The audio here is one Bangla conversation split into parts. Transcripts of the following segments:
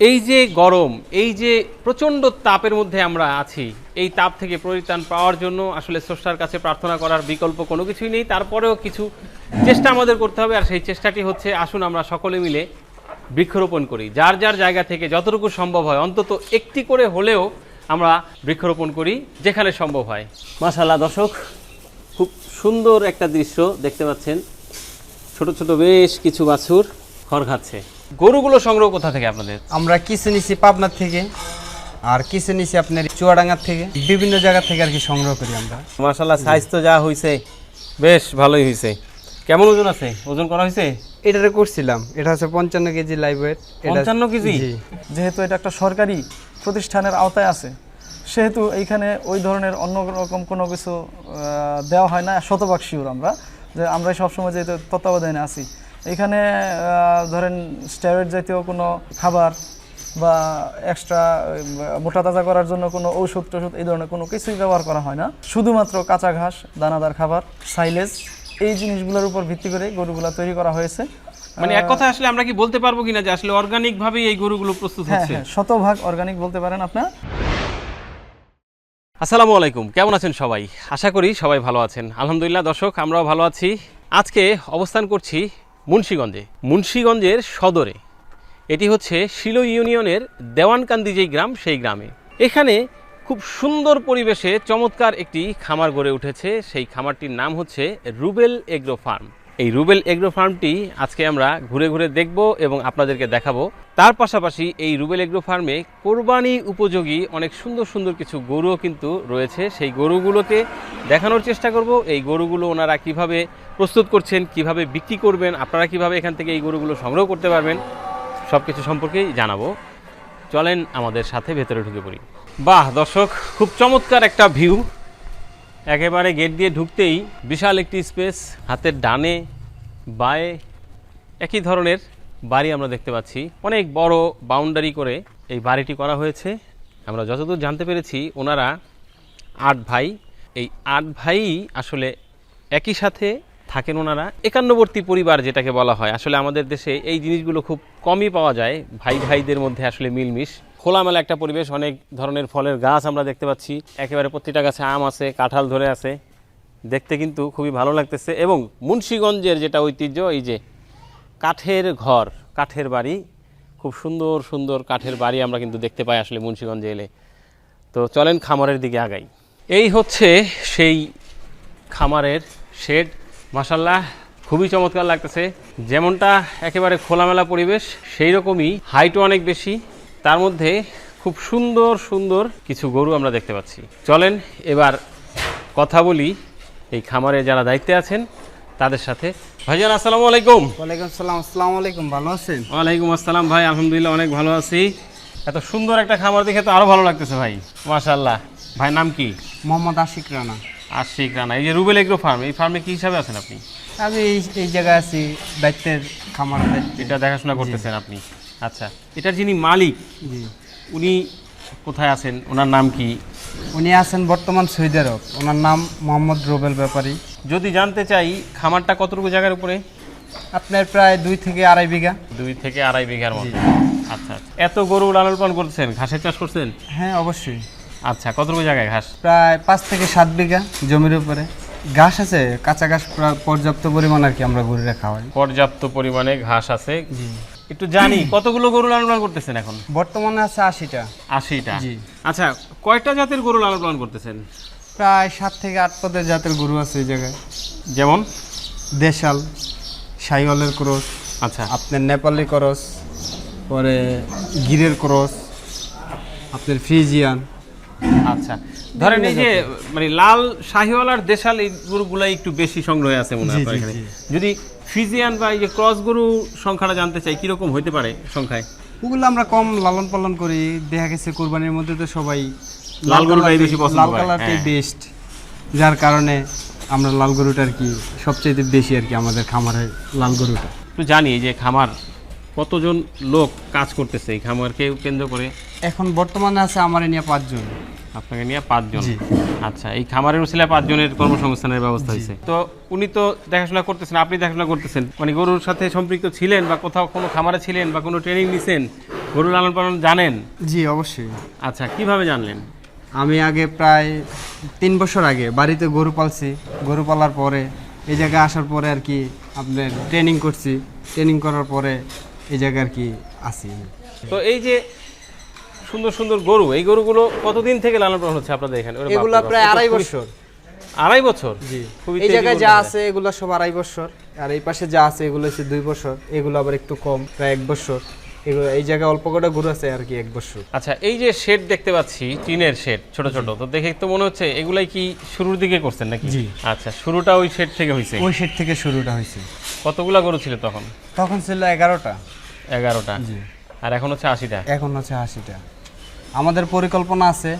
এই যে গরম, এই যে প্রচণ্ড তাপের মধ্যে আমরা আছি, এই তাপ থেকে পরিত্রাণ পাওয়ার জন্য আসলে স্রষ্টার কাছে প্রার্থনা করার বিকল্প কোনো কিছুই নেই। তারপরেও কিছু চেষ্টা আমাদের করতে হবে, আর সেই চেষ্টাটি হচ্ছে আসুন আমরা সকলে মিলে বৃক্ষরোপণ করি। যার যার জায়গা থেকে যতটুকু সম্ভব হয়, অন্তত একটি করে হলেও আমরা বৃক্ষরোপণ করি, যেখানে সম্ভব হয়। মাশাল্লাহ দর্শক, খুব সুন্দর একটা দৃশ্য দেখতে পাচ্ছেন। ছোট ছোট বেশ কিছু বাছুর খড় খাচ্ছে। গরুগুলো সংগ্রহ কোথা থেকে আপনাদের? আমরা কিছু নিছি পাবনার থেকে আর কিছু নিছি আপনার চুয়াডাঙ্গার থেকে। বিভিন্ন জায়গা থেকে আর কি সংগ্রহ করি আমরা। তো যা হয়েছে বেশ ভালোই হয়েছে কেমন ওজন আছে? ওজন করা হয়েছে এটারে করছিলাম। এটা হচ্ছে পঞ্চান্ন কেজি লাইভ ওয়েট পঞ্চান্ন কেজি? যেহেতু এটা একটা সরকারি প্রতিষ্ঠানের আওতায় আছে সেহেতু এইখানে ওই ধরনের অন্য রকম কোনো কিছু আহ, দেওয়া হয় না। শতভাগ শিওর আমরা যে আমরা সবসময় যেহেতু তত্ত্বাবধানে আছি এখানে ধরেন স্টেরয়েড জাতীয় কোনো খাবার বা এক্সট্রা মোটা তাজা করার জন্য কোনো ঔষধ টষুধ এই ধরনের কোনো কিছুই ব্যবহার করা হয় না। শুধুমাত্র কাঁচা ঘাস দানাদার খাবার সাইলেজ এই জিনিসগুলোর উপর ভিত্তি করে গরুগুলা তৈরি করা হয়েছে। মানে এক কথা আসলে আমরা কি বলতে পারব কিনা যে আসলে অর্গানিক ভাবে এই গরুগুলো প্রস্তুত হ্যাঁ হচ্ছে? হ্যাঁ শতভাগ অর্গানিক বলতে পারেন আপনার আসসালামু আলাইকুম কেমন আছেন সবাই? আশা করি সবাই ভালো আছেন। আলহামদুলিল্লাহ দর্শক আমরাও ভালো আছি। আজকে অবস্থান করছি মুন্সীগঞ্জে। মুন্সীগঞ্জের সদরে। এটি হচ্ছে শিলো ইউনিয়নের দেওয়ানকান্দি যেই গ্রাম, সেই গ্রামে। এখানে খুব সুন্দর পরিবেশে চমৎকার একটি খামার গড়ে উঠেছে। সেই খামারটির নাম হচ্ছে রুবেল এগ্রো ফার্ম। এই রুবেল এগ্রো ফার্মটি আজকে আমরা ঘুরে ঘুরে দেখব এবং আপনাদেরকে দেখাবো। তার পাশাপাশি এই রুবেল এগ্রো ফার্মে কোরবানি উপযোগী অনেক সুন্দর সুন্দর কিছু গরুও কিন্তু রয়েছে। সেই গরুগুলোকে দেখানোর চেষ্টা করব। এই গরুগুলো ওনারা কীভাবে প্রস্তুত করছেন, কীভাবে বিক্রি করবেন, আপনারা কীভাবে এখান থেকে এই গরুগুলো সংগ্রহ করতে পারবেন সব কিছু সম্পর্কেই জানাব। চলেন আমাদের সাথে ভেতরে ঢুকে পড়ি। বাহ, দর্শক, খুব চমৎকার একটা ভিউ একেবারে গেট দিয়ে ঢুকতেই বিশাল একটি স্পেস, হাতের ডানে, বায়ে, একই ধরনের বাড়ি আমরা দেখতে পাচ্ছি। অনেক বড় বাউন্ডারি করে এই বাড়িটি করা হয়েছে। আমরা যতদূর জানতে পেরেছি, ওনারা আট ভাই। এই আট ভাই আসলে একই সাথে থাকেন ওনারা। একান্নবর্তী পরিবার যেটাকে বলা হয়। আসলে আমাদের দেশে এই জিনিসগুলো খুব কমই পাওয়া যায়। ভাই ভাইদের মধ্যে আসলে মিলমিশ। খোলামেলা একটা পরিবেশ, অনেক ধরনের ফলের গাছ আমরা দেখতে পাচ্ছি। একেবারে প্রতিটা গাছে আম আছে, কাঁঠাল ধরে আছে। দেখতে কিন্তু খুবই ভালো লাগতেছে এবং মুন্সীগঞ্জের যেটা ঐতিহ্য, এই যে কাঠের ঘর, কাঠের বাড়ি, খুব সুন্দর সুন্দর কাঠের বাড়ি আমরা কিন্তু দেখতে পাই আসলে মুন্সীগঞ্জে এলে। তো চলেন খামারের দিকে আগাই। এই হচ্ছে সেই খামারের শেড। মাসাল্লাহ খুবই চমৎকার লাগতেছে। যেমনটা একেবারে খোলামেলা পরিবেশ সেই রকমই হাইটও অনেক বেশি। তার মধ্যে খুব সুন্দর সুন্দর কিছু গরু আমরা দেখতে পাচ্ছি। চলেন এবার কথা বলি এই খামারে যারা দায়িত্বে আছেন তাদের সাথে। ভাইজান আসসালামু আলাইকুম। ওয়ালাইকুম সালাম আসসালামু আলাইকুম। ভালো আছেন? ওয়ালাইকুম আসসালাম ভাই আলহামদুলিল্লাহ অনেক ভালো আছি। এত সুন্দর একটা খামার দেখে তো আরও ভালো লাগতেছে ভাই। মাশাল্লাহ ভাই নাম কি? মোহাম্মদ আশিক রানা। আশিক রানা। এই যে রুবেল এগ্রো ফার্ম এই ফার্মে কি হিসাবে আছেন আপনি? আমি এই এই জায়গায় আছি দায়িত্বের খামার এটা দেখাশোনা করতেছেন আপনি। আচ্ছা এটার যিনি মালিক জি। উনি কোথায় আছেন? ওনার নাম কি? উনি আছেন বর্তমান সৌদি আরব। ওনার নাম মোহাম্মদ রোবেল ব্যাপারী। যদি জানতে চাই খামারটা কতটুকু জায়গার উপরে? আপনার প্রায় দুই থেকে আড়াই বিঘা। দুই থেকে আড়াই বিঘার মতো। আচ্ছা আচ্ছা। এত গরু লালন পালন করছেন ঘাসের চাষ করছেন? হ্যাঁ অবশ্যই। আচ্ছা কতটুকু জায়গায় ঘাস? প্রায় পাঁচ থেকে সাত বিঘা জমির উপরে। ঘাস আছে কাঁচা ঘাস প্রায় পর্যাপ্ত পরিমাণ আর কি আমরা গরুরে খাওয়াই। পর্যাপ্ত পরিমাণে ঘাস আছে। একটু জানি কতগুলো গরু লালন পালন করতেছেন এখন? বর্তমানে আছে আশিটা। আশিটা? জি। আচ্ছা কয়টা জাতের গরু লালন পালন করতেছেন? প্রায় সাত থেকে আট পদের জাতের গরু আছে এই জায়গায়। যেমন? দেশাল সাইওয়ালের ক্রস আচ্ছা। আপনার নেপালি ক্রস পরে গিরের ক্রস আপনার ফ্রিজিয়ান। আচ্ছা। ধরেন এই যে মানে লাল শাহিওয়াল আর দেশাল এই গরুগুলাই একটু বেশি সংগ্রহে আছে মনে হয় যদি ফিজিয়ান বা এই যে ক্রস গরু সংখ্যাটা জানতে চাই কীরকম হইতে পারে সংখ্যায়? ওগুলো আমরা কম লালন পালন করি। দেখা গেছে কোরবানির মধ্যে তো সবাই লাল গরুটাই বেশি পছন্দ লাল কালারটাই হ্যাঁ। বেস্ট যার কারণে আমরা লাল গরুটা আর কি সবচেয়ে বেশি আর কি আমাদের খামারে লাল গরুটা। একটু জানি যে খামার কতজন লোক কাজ করতেছে এই খামারকে কেন্দ্র করে? এখন বর্তমানে আছে আমার এ নিয়ে পাঁচজন। আপনাকে নিয়ে পাঁচজন। আচ্ছা এই খামারের উচিলায় পাঁচজনের কর্মসংস্থানের ব্যবস্থা হয়েছে। তো উনি তো দেখাশোনা করতেছেন আপনি দেখাশোনা করতেছেন। মানে গরুর সাথে সম্পৃক্ত ছিলেন বা কোথাও কোনো খামারে ছিলেন বা কোনো ট্রেনিং নিছেন গরু লালন পালন জানেন? জি অবশ্যই। আচ্ছা কীভাবে জানলেন? আমি আগে প্রায় তিন বছর আগে বাড়িতে গরু পালছি। গরু পালার পরে এই জায়গায় আসার পরে আর কি আপনার ট্রেনিং করছি। ট্রেনিং করার পরে এই জায়গায় আর কি আসি তো এই যে সুন্দর সুন্দর গরু। এই গরুগুলো কতদিন থেকে লালন পালন হচ্ছে আপনাদের এখানে? এগুলা প্রায় আড়াই বছর। আড়াই বছর? জি। খুবই এই জায়গায় যা আছে এগুলো সব আড়াই বছর। আর এই পাশে যা আছে এগুলো হচ্ছে দুই বছর। এগুলো আবার একটু কম প্রায় এক বছর। এগুলো এই জায়গায় অল্প কটা গরু আছে আর কি এক বছর। আচ্ছা এই যে শেড দেখতে পাচ্ছি টিনের শেড ছোট ছোট তো দেখে তো মনে হচ্ছে এগুলাই কি শুরুর দিকে করছেন নাকি? জি। আচ্ছা শুরুটা ওই শেড থেকে হয়েছে ওই সেট থেকে শুরুটা হয়েছে কতগুলা গরু ছিল তখন? তখন ছিল এগারোটা। এগারোটা। জি। আর এখন হচ্ছে আশিটা? এখন হচ্ছে আশিটা। আমাদের পরিকল্পনা আছে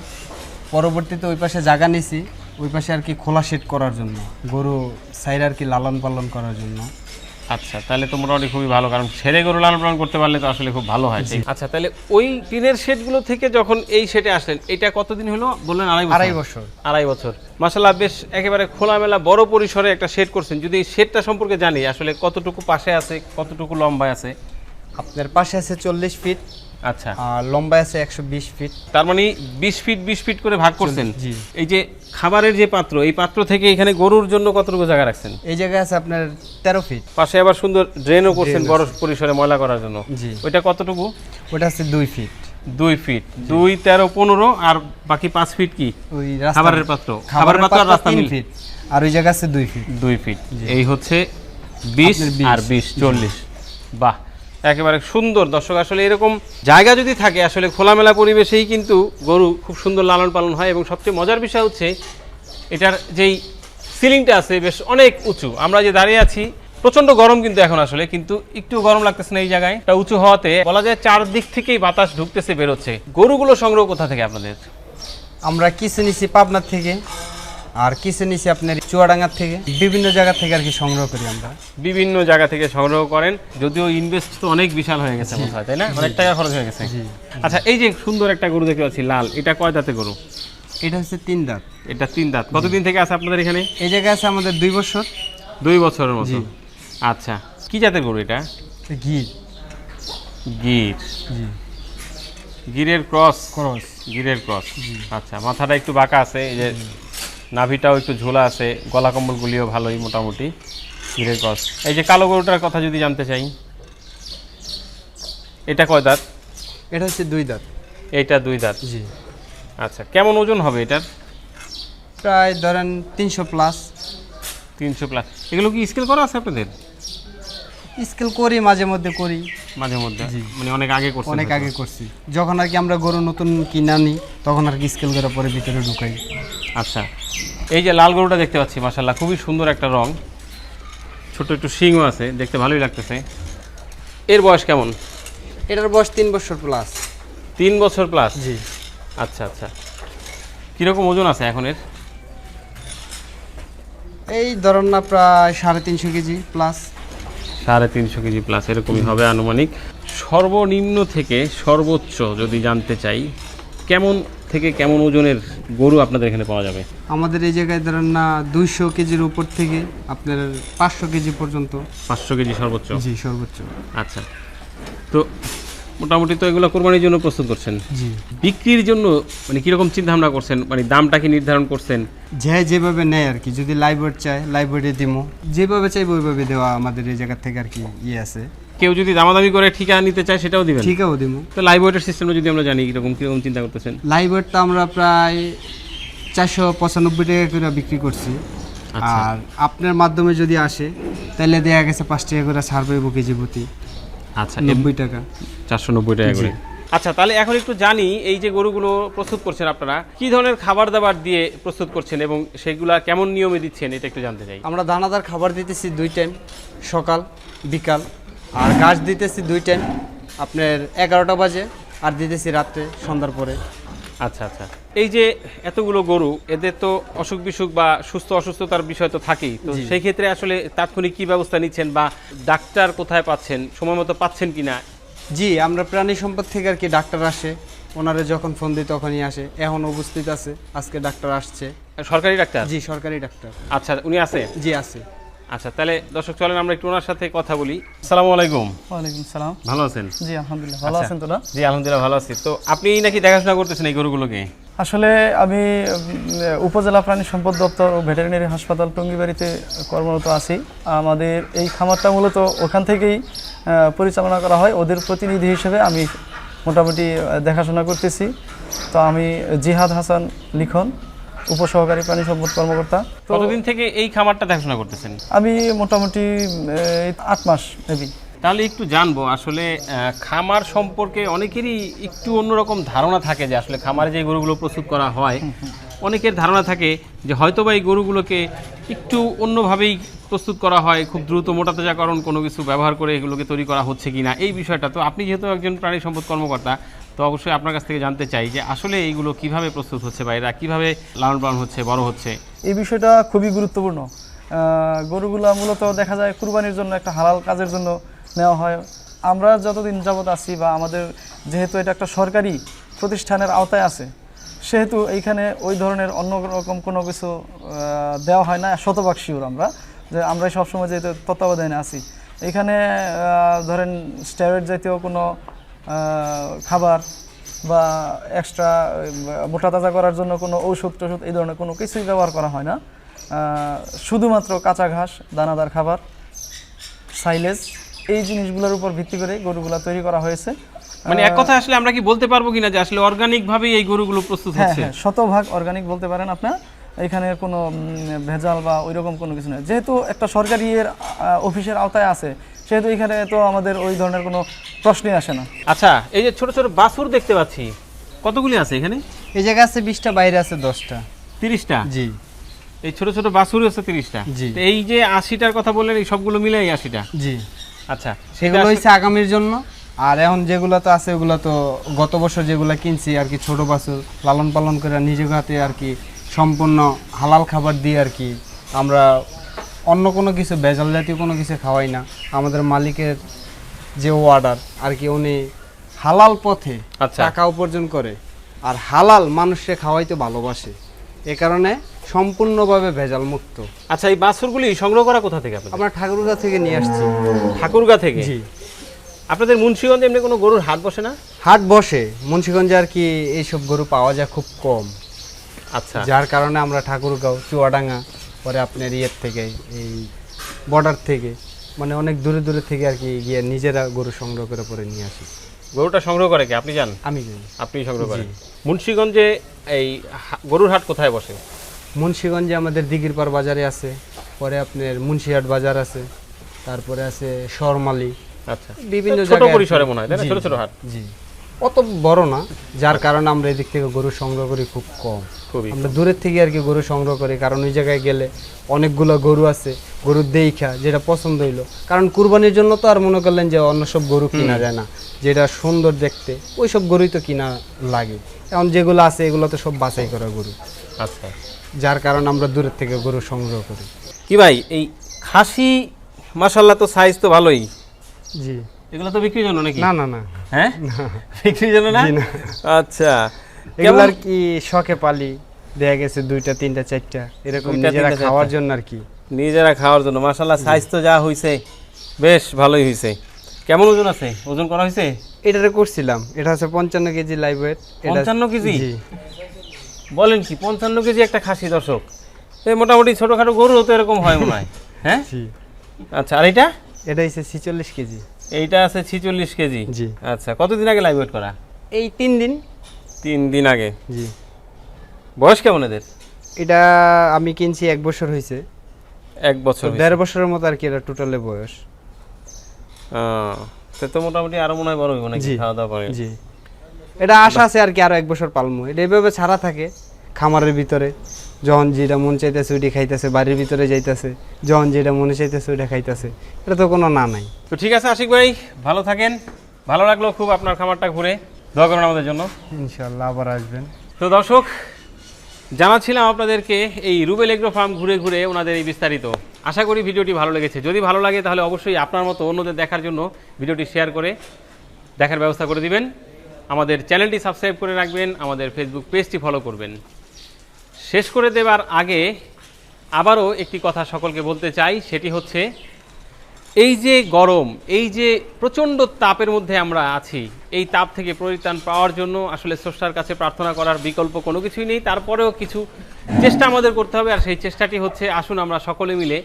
পরবর্তীতে ওই পাশে জায়গা নিছি ওই পাশে আর কি খোলা শেড করার জন্য গরু সাইড আর কি লালন পালন করার জন্য। আচ্ছা তাহলে তো মোটামুটি খুবই ভালো কারণ ছেড়ে গরু লালন পালন করতে পারলে তো আসলে খুব ভালো হয় আচ্ছা তাহলে ওই টিনের শেডগুলো থেকে যখন এই শেডে আসলেন এটা কতদিন হলো? বললেন আড়াই বছর। আড়াই বছর। আড়াই বছর। মাসাল্লাহ বেশ একেবারে খোলামেলা বড় পরিসরে একটা শেড করছেন। যদি এই শেডটা সম্পর্কে জানি আসলে কতটুকু পাশে আছে কতটুকু লম্বায় আছে? আপনার পাশে আছে চল্লিশ ফিট আচ্ছা। আর লম্বায় আছে একশো বিশ ফিট তার মানে বিশ ফিট বিশ ফিট করে ভাগ করছেন। এই যে খাবারের যে পাত্র এই পাত্র থেকে এখানে গরুর জন্য কতটুকু জায়গা রাখছেন? এই জায়গায় আছে আপনার তেরো ফিট পাশে আবার সুন্দর ড্রেনও করছেন বড় পরিসরে ময়লা করার জন্য। জি। ওইটা কতটুকু? ওটা আছে দুই ফিট দুই ফিট দুই তেরো পনেরো আর বাকি পাঁচ ফিট কি? ওই খাবারের পাত্র। খাবারের পাত্র আর রাস্তা মিল? ফিট আর ওই জায়গা আছে দুই ফিট দুই ফিট এই হচ্ছে বিশ আর বিশ চল্লিশ। বাহ। একেবারে সুন্দর। দর্শক, আসলে এরকম জায়গা যদি থাকে, আসলে খোলামেলা পরিবেশেই কিন্তু গরু খুব সুন্দর লালন পালন হয় এবং সবচেয়ে মজার বিষয় হচ্ছে, এটার যেই সিলিংটা আছে বেশ অনেক উঁচু। আমরা যে দাঁড়িয়ে আছি প্রচণ্ড গরম কিন্তু এখন আসলে, কিন্তু একটু গরম লাগতেছে না এই জায়গায়। এটা উঁচু হওয়াতে বলা যায় চারদিক থেকেই বাতাস ঢুকতেছে, বেরোচ্ছে। গরুগুলো সংগ্রহ কোথা থেকে আপনাদের? আমরা কিসে নিছি পাবনার থেকে। আর কিসে নিছি আপনার? চুয়াডাঙ্গার থেকে বিভিন্ন জায়গা থেকে আর কি সংগ্রহ করি আমরা। বিভিন্ন জায়গা থেকে সংগ্রহ করেন। যদিও ইনভেস্ট তো অনেক বিশাল হয়ে গেছে মনে হয় তাই না? অনেক টাকা খরচ হয়ে গেছে। আচ্ছা এই যে সুন্দর একটা গরু দেখতে পাচ্ছি লাল। এটা কয় দাঁতে গরু? এটা হচ্ছে তিন দাঁত। এটা তিন দাঁত। কতদিন থেকে আছে আপনাদের এখানে? এই জায়গায় আছে আমাদের দুই বছর। দুই বছরের মতো। আচ্ছা কি জাতের গরু এটা? গির। গির। গিরের ক্রস? খরচ গিরের ক্রস। আচ্ছা মাথাটা একটু বাঁকা আছে এই যে নাভিটাও একটু ঝোলা আছে গলা কম্বলগুলিও ভালোই মোটামুটি গিরের ক্রস। এই যে কালো গরুটার কথা যদি জানতে চাই এটা কয় দাঁত? এটা হচ্ছে দুই দাঁত। এইটা দুই দাঁত? জি। আচ্ছা কেমন ওজন হবে এটার? প্রায় ধরেন তিনশো প্লাস। তিনশো প্লাস। এগুলো কি স্কেল করা আছে আপনাদের? স্কেল করি মাঝে মধ্যে করি। মাঝে মধ্যে? মানে অনেক আগে করছি অনেক আগে করছি। যখন আর কি আমরা গরু নতুন কিনা নিই তখন আর কি স্কেল করে পরে ভিতরে ঢুকাই। আচ্ছা এই যে লাল গরুটা দেখতে পাচ্ছি মাসাল্লাহ খুবই সুন্দর একটা রং। ছোট একটু শিংও আছে দেখতে ভালোই লাগতেছে। এর বয়স কেমন? এটার বয়স তিন বছর প্লাস তিন বছর প্লাস জি। আচ্ছা আচ্ছা। কীরকম ওজন আছে এখন এর? এই ধরুন না প্রায় সাড়ে তিনশো কেজি প্লাস সাড়ে তিনশো কেজি প্লাস এরকমই হবে আনুমানিক। সর্বনিম্ন থেকে সর্বোচ্চ যদি জানতে চাই কেমন থেকে কেমন ওজনের গরু আপনাদের এখানে পাওয়া যাবে? আমাদের এই জায়গায় ধরেন না দুইশো কেজির উপর থেকে আপনার পাঁচশো কেজি পর্যন্ত। পাঁচশো কেজি সর্বোচ্চ? জি সর্বোচ্চ। আচ্ছা। তো মোটামুটি তো এগুলো কোরবানির জন্য প্রস্তুত করছেন। জি। বিক্রির জন্য মানে কীরকম চিন্তা ভাবনা করছেন? মানে দামটা কি নির্ধারণ করছেন? যে যেভাবে নেয় আর কি যদি ওয়েট চায় ওয়েটে দিমো। যেভাবে চাইব ওইভাবে দেওয়া আমাদের এই জায়গা থেকে আর কি ইয়ে আছে। কেউ যদি দামাদামি করে ঠিকা নিতে চায় সেটাও দিবেন। ঠিকও দিমো তো লাইভ ওয়েটের সিস্টেমটা যদি আমরা জানি কীরকম কীরকম চিন্তা করতেছেন? লাইভ ওয়েটটা আমরা প্রায় চারশো পঁচানব্বই টাকা করে বিক্রি করছি। আচ্ছা। আর আপনার মাধ্যমে যদি আসে তাহলে দেয়া গেছে পাঁচ টাকা করে ছাড় পাইব কেজি প্রতি। আচ্ছা নব্বই টাকা। চারশো নব্বই টাকা করে। আচ্ছা তাহলে এখন একটু জানি এই যে গরুগুলো প্রস্তুত করছেন আপনারা কি ধরনের খাবার দাবার দিয়ে প্রস্তুত করছেন এবং সেগুলা কেমন নিয়মে দিচ্ছেন এটা একটু জানতে চাই। আমরা দানাদার খাবার দিতেছি দুই টাইম সকাল বিকাল। আর ঘাস দিতেছি দুই টাইম আপনার এগারোটা বাজে আর দিতেছি রাত্রে সন্ধ্যার পরে। আচ্ছা আচ্ছা। এই যে এতগুলো গরু এদের তো অসুখ বিসুখ বা সুস্থ অসুস্থতার বিষয় তো থাকেই। তো সেই ক্ষেত্রে আসলে তাৎক্ষণিক কি ব্যবস্থা নিচ্ছেন বা ডাক্তার কোথায় পাচ্ছেন সময় মতো পাচ্ছেন কিনা? জি আমরা প্রাণী সম্পদ থেকে আর কি ডাক্তার আসে। ওনারা যখন ফোন দিই তখনই আসে। এখন উপস্থিত আছে আজকে ডাক্তার আসছে। সরকারি ডাক্তার? জি সরকারি ডাক্তার। আচ্ছা উনি আছে? জি আছে। আচ্ছা তাহলে দর্শক চলেন আমরা একটু ওনার সাথে কথা বলি। আসসালামু আলাইকুম। ওয়ালাইকুম সালাম। ভালো আছেন? জি আলহামদুলিল্লাহ ভালো আচ্ছা। আছেন তোরা জি আলহামদুলিল্লাহ ভালো আছি। তো আপনি নাকি দেখাশোনা করতেছেন এই গরুগুলোকে? আসলে আমি উপজেলা প্রাণী সম্পদ দপ্তর ও ভেটেরিনারি হাসপাতাল টঙ্গিবাড়িতে কর্মরত আছি। আমাদের এই খামারটা মূলত ওখান থেকেই পরিচালনা করা হয়। ওদের প্রতিনিধি হিসেবে আমি মোটামুটি দেখাশোনা করতেছি। তো আমি জিহাদ হাসান লিখন। উপসহকারী প্রাণী সম্পদ কর্মকর্তা। কতদিন থেকে এই খামারটা দেখাশোনা করতেছেন? আমি মোটামুটি আট মাস মেবি তাহলে একটু জানব আসলে খামার সম্পর্কে অনেকেরই একটু অন্যরকম ধারণা থাকে যে আসলে খামারে যে গরুগুলো প্রস্তুত করা হয় অনেকের ধারণা থাকে যে হয়তো বা এই গরুগুলোকে একটু অন্যভাবেই প্রস্তুত করা হয় খুব দ্রুত মোটাতাজাকরণ কোনো কিছু ব্যবহার করে এগুলোকে তৈরি করা হচ্ছে কি না এই বিষয়টা। তো আপনি যেহেতু একজন প্রাণী সম্পদ কর্মকর্তা তো অবশ্যই আপনার কাছ থেকে জানতে চাই যে আসলে এইগুলো কীভাবে প্রস্তুত হচ্ছে বা এরা কীভাবে লালন পালন হচ্ছে, বড় হচ্ছে? এই বিষয়টা খুবই গুরুত্বপূর্ণ। গরুগুলো মূলত দেখা যায় কুরবানির জন্য একটা হালাল কাজের জন্য নেওয়া হয়। আমরা যতদিন যাবৎ আছি বা আমাদের যেহেতু এটা একটা সরকারি প্রতিষ্ঠানের আওতায় আছে, সেহেতু এইখানে ওই ধরনের অন্য রকম কোনো কিছু দেওয়া হয় না। শতভাগ শিওর আমরা যে আমরা সবসময় যেহেতু তত্ত্বাবধানে আছি। এখানে ধরেন স্টেরয়েড জাতীয় কোনো খাবার বা এক্সট্রা মোটা তাজা করার জন্য কোনো ঔষধ টষুধ এই ধরনের কোনো কিছুই ব্যবহার করা হয় না। শুধুমাত্র কাঁচা ঘাস দানাদার খাবার সাইলেজ এই জিনিসগুলোর উপর ভিত্তি করে গরুগুলা তৈরি করা হয়েছে। মানে এক কথা আসলে আমরা কি বলতে পারব কিনা যে আসলে অর্গানিক ভাবেই এই গরুগুলো প্রস্তুত হ্যাঁ হচ্ছে? হ্যাঁ শতভাগ অর্গানিক বলতে পারেন আপনার এখানে কোনো ভেজাল বা ওই রকম কোনো কিছু নেই। যেহেতু একটা সরকারি এর অফিসের আওতায় আছে সেহেতু এখানে তো আমাদের ওই ধরনের কোনো প্রশ্নই আসে না। আচ্ছা এই যে ছোট ছোট বাছুর দেখতে পাচ্ছি কতগুলি আছে এখানে? এই জায়গায় আছে বিশটা বাইরে আছে দশটা। তিরিশটা? জি। এই ছোট ছোট বাছুরই আছে তিরিশটা। জি। এই যে আশিটার কথা বললেন এই সবগুলো মিলে এই আশিটা? জি। আচ্ছা সেগুলো হচ্ছে আগামীর জন্য। আর এখন যেগুলো তো আছে ওগুলো তো গত বছর যেগুলো কিনছি আর কি ছোট বাছুর লালন পালন করে নিজের হাতে আর কি সম্পূর্ণ হালাল খাবার দিয়ে আর কি আমরা অন্য কোনো কিছু ভেজাল জাতীয় কোনো কিছু খাওয়াই না। আমাদের মালিকের যে অর্ডার আর কি উনি হালাল পথে আচ্ছা। টাকা উপার্জন করে। আর হালাল মানুষকে খাওয়াইতে ভালোবাসে। এ কারণে সম্পূর্ণভাবে ভেজাল মুক্ত আচ্ছা এই বাছুরগুলি সংগ্রহ করা কোথা থেকে আপনাদের? আমরা ঠাকুরগা থেকে নিয়ে আসছি। ঠাকুরগা থেকে? জি। আপনাদের মুন্সিগঞ্জে এমনি কোনো গরুর হাট বসে না? হাট বসে। মুন্সিগঞ্জে আর কি এইসব গরু পাওয়া যায় খুব কম। আচ্ছা। যার কারণে আমরা ঠাকুরগাঁও চুয়াডাঙ্গা পরে আপনার ইয়ের থেকে এই বর্ডার থেকে মানে অনেক দূরে দূরে থেকে আর কি গিয়ে নিজেরা গরু সংগ্রহ করে পরে নিয়ে আসি। গরুটা সংগ্রহ করে কি? আপনি জান আমি জানি আপনি সংগ্রহ করেন। মুন্সিগঞ্জে এই হা- গরুর হাট কোথায় বসে? মুন্সিগঞ্জে আমাদের দিঘিরপাড় বাজারে আছে পরে আপনার মুন্সিহাট বাজার আছে তারপরে আছে শর্মালি। আচ্ছা। বিভিন্ন ছোট জায়গায় আর কি- পরিসরে মনে হয় তাই না? জি, ছোট ছোট হাট। জি। অত বড় না যার কারণে আমরা এদিক থেকে গরু সংগ্রহ করি খুব কম। খুবই আমরা দূরের থেকে আর কি গরু সংগ্রহ করি কারণ ওই জায়গায় গেলে অনেকগুলো গরু আছে গরুর দেখা যেটা পছন্দ হইল। কারণ কুরবানির জন্য তো আর মনে করলেন যে অন্য সব গরু কিনা যায় না যেটা সুন্দর দেখতে ওই সব গরুই তো কিনা লাগে। এখন যেগুলো আছে এগুলো তো সব বাছাই করা গরু। আচ্ছা। যার কারণে আমরা দূরের থেকে গরু সংগ্রহ করি। কি ভাই এই খাসি মাসাল্লাহ তো সাইজ তো ভালোই। জি। এগুলো তো বিক্রির জন্য নাকি? না না না। হ্যাঁ? বিক্রির জন্য না? আচ্ছা। এগুলো আর কি শখে পালি দেখা গেছে দুইটা তিনটা চারটা এরকম নিজেরা খাওয়ার জন্য আর কি। নিজেরা খাওয়ার জন্য। মাসাল্লাহ সাইজ তো যা হইছে বেশ ভালোই হইছে। কেমন ওজন আছে? ওজন করা হয়েছে এটারে করছিলাম। এটা হচ্ছে পঞ্চান্ন কেজি লাইভ ওয়েট 55 কেজি? বলেন কি পঞ্চান্ন কেজি একটা খাসি দর্শক। এই মোটামুটি ছোটখাটো গরু তো এরকম হয় মনে হয়। হ্যাঁ? আচ্ছা আর এটা? এটা হচ্ছে ছিচল্লিশ কেজি। এইটা আছে ছিচল্লিশ কেজি? জি। আচ্ছা কতদিন আগে লাইভ ওয়েট করা? এই তিন দিন। তিন দিন আগে? জি। বয়স কেমন এদের? এটা আমি কিনছি এক বছর হয়েছে এক বছর। দেড় বছরের মতো আর কি এটা টোটালে বয়স। সে তো মোটামুটি আরও মনে হয় বড় হইব নাকি খাওয়া দাওয়া করে? জি। এটা আশা আছে আর কি আরও এক বছর পালমু। এটা এভাবে ছাড়া থাকে খামারের ভিতরে। যখন যেটা মন চাইতেছে ওইটা খাইতেছে বাড়ির ভিতরে যাইতেছে যখন যেটা মনে চাইতেছে ওইটা খাইতেছে। এটা তো কোনো না নাই। তো ঠিক আছে আশিক ভাই ভালো থাকেন। ভালো লাগল খুব আপনার খামারটা ঘুরে। দোয়া করুন আমাদের জন্য। ইনশাল্লাহ আবার আসবেন। তো দর্শক জানাচ্ছিলাম আপনাদেরকে এই রুবেল এগ্রো ফার্ম ঘুরে ঘুরে ওনাদের এই বিস্তারিত। আশা করি ভিডিওটি ভালো লেগেছে। যদি ভালো লাগে তাহলে অবশ্যই আপনার মতো অন্যদের দেখার জন্য ভিডিওটি শেয়ার করে দেখার ব্যবস্থা করে দিবেন। আমাদের চ্যানেলটি সাবস্ক্রাইব করে রাখবেন আমাদের ফেসবুক পেজটি ফলো করবেন। শেষ করে দেবার আগে আবারও একটি কথা সকলকে বলতে চাই, সেটি হচ্ছে, এই যে গরম, এই যে প্রচণ্ড তাপের মধ্যে আমরা আছি, এই তাপ থেকে পরিত্রাণ পাওয়ার জন্য আসলে স্রষ্টার কাছে প্রার্থনা করার বিকল্প কোনো কিছুই নেই। তারপরেও কিছু চেষ্টা আমাদের করতে হবে, আর সেই চেষ্টাটি হচ্ছে, আসুন আমরা সকলে মিলে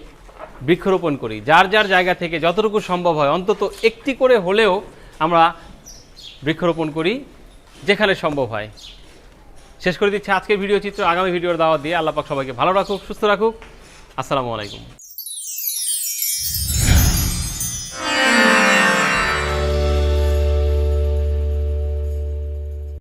বৃক্ষরোপণ করি। যার যার জায়গা থেকে যতটুকু সম্ভব হয়, অন্তত একটি করে হলেও আমরা বৃক্ষরোপণ করি, যেখানে সম্ভব হয়। শেষ করে দিচ্ছি আজকের ভিডিও চিত্র। আগামী ভিডিওর দাওয়া দিয়ে আল্লাহ পাক সবাইকে ভালো রাখুক, সুস্থ রাখুক। আসসালামু আলাইকুম।